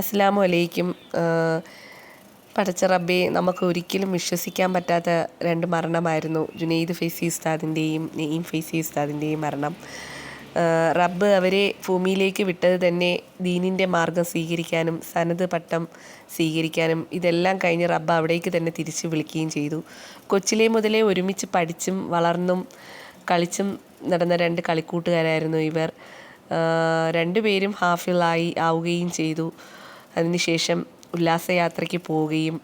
അസ്സലാമു അലൈക്കും. പടച്ച റബ്ബെ നമുക്ക് ഒരിക്കലും വിശ്വസിക്കാൻ പറ്റാത്ത രണ്ട് മരണമായിരുന്നു. ജുനൈദ് ഫൈസി ഉസ്താദിന്റെയും നെയ്യം ഫൈസി ഉസ്താദിന്റെയും മരണം. റബ്ബ് അവരെ ഭൂമിയിലേക്ക് വിട്ടത് തന്നെ ദീനിന്റെ മാർഗം സ്വീകരിക്കാനും സനത് പട്ടം സ്വീകരിക്കാനും ഇതെല്ലാം കഴിഞ്ഞ് റബ്ബ് അവിടേക്ക് തന്നെ തിരിച്ചു വിളിക്കുകയും ചെയ്തു. കൊച്ചിലെ മുതലേ ഒരുമിച്ച് പഠിച്ചും വളർന്നും കളിച്ചും നടന്ന രണ്ട് കളിക്കൂട്ടുകാരായിരുന്നു ഇവർ. രണ്ടുപേരും ഹാഫിളായി ആവുകയും ചെയ്തു. അതിനുശേഷം ഉല്ലാസയാത്രയ്ക്ക് പോവുകയും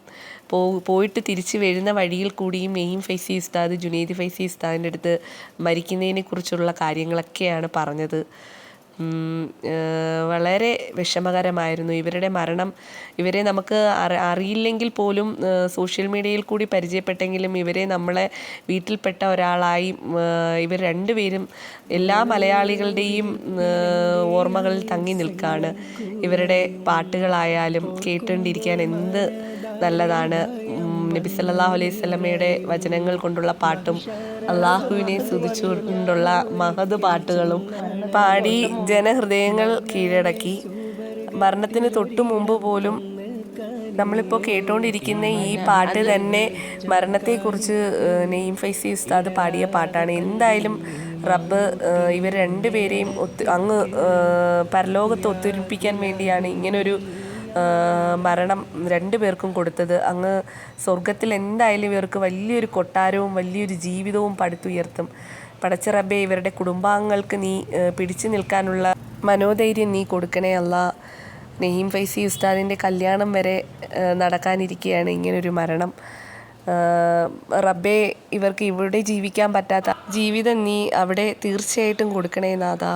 പോയിട്ട് തിരിച്ച് വരുന്ന വഴിയിൽ കൂടിയും നെയ്യും ഫൈസി ഉസ്താദ് ജുനൈദ് ഫൈസി ഉസ്താദിന്റെ അടുത്ത് മരിക്കുന്നതിനെ കുറിച്ചുള്ള കാര്യങ്ങളൊക്കെയാണ് പറഞ്ഞത്. വളരെ വിഷമകരമായിരുന്നു. ഇവരുടെ മരണം ഇവരെ നമുക്ക് അറി അറിയില്ലെങ്കിൽ പോലും സോഷ്യൽ മീഡിയയിൽ കൂടി പരിചയപ്പെട്ടെങ്കിലും ഇവരെ നമ്മളെ വീട്ടിൽപ്പെട്ട ഒരാളായി ഇവർ രണ്ടുപേരും എല്ലാ മലയാളികളുടെയും ഓർമ്മകളിൽ തങ്ങി നിൽക്കുകയാണ് ഇവരുടെ പാട്ടുകളായാലും കേട്ടുകൊണ്ടിരിക്കാൻ എന്ത് നല്ലതാണ്. നബി സല്ലാഹു അലൈഹി സ്വലമയുടെ വചനങ്ങൾ കൊണ്ടുള്ള പാട്ടും അള്ളാഹുവിനെ സ്തുതിച്ചുകൊണ്ടുള്ള മഹത് പാട്ടുകളും പാടി ജനഹൃദയങ്ങൾ കീഴടക്കി. മരണത്തിന് തൊട്ടു മുമ്പ് പോലും നമ്മളിപ്പോൾ കേട്ടുകൊണ്ടിരിക്കുന്ന ഈ പാട്ട് തന്നെ മരണത്തെക്കുറിച്ച് നെയ്യം ഫൈസി ഉസ്താദ് പാടിയ പാട്ടാണ്. എന്തായാലും റബ്ബ് ഇവർ രണ്ടുപേരെയും ഒത്ത് അങ്ങ് പരലോകത്ത് ഒത്തൊരുപ്പിക്കാൻ വേണ്ടിയാണ് ഇങ്ങനൊരു മരണം രണ്ടു പേർക്കും കൊടുത്തത്. അങ്ങ് സ്വർഗത്തിൽ എന്തായാലും ഇവർക്ക് വലിയൊരു കൊട്ടാരവും വലിയൊരു ജീവിതവും പടുത്തുയർത്തും. പടച്ച ഇവരുടെ കുടുംബാംഗങ്ങൾക്ക് നീ പിടിച്ചു നിൽക്കാനുള്ള മനോധൈര്യം നീ കൊടുക്കണേ അല്ല. നെഹീം ഫൈസി ഉസ്താദിന്റെ കല്യാണം വരെ നടക്കാനിരിക്കുകയാണ് ഇങ്ങനൊരു മരണം. റബ്ബേ ഇവർക്ക് ഇവിടെ ജീവിക്കാൻ പറ്റാത്ത ജീവിതം നീ അവിടെ തീർച്ചയായിട്ടും കൊടുക്കണേ നാഥാ.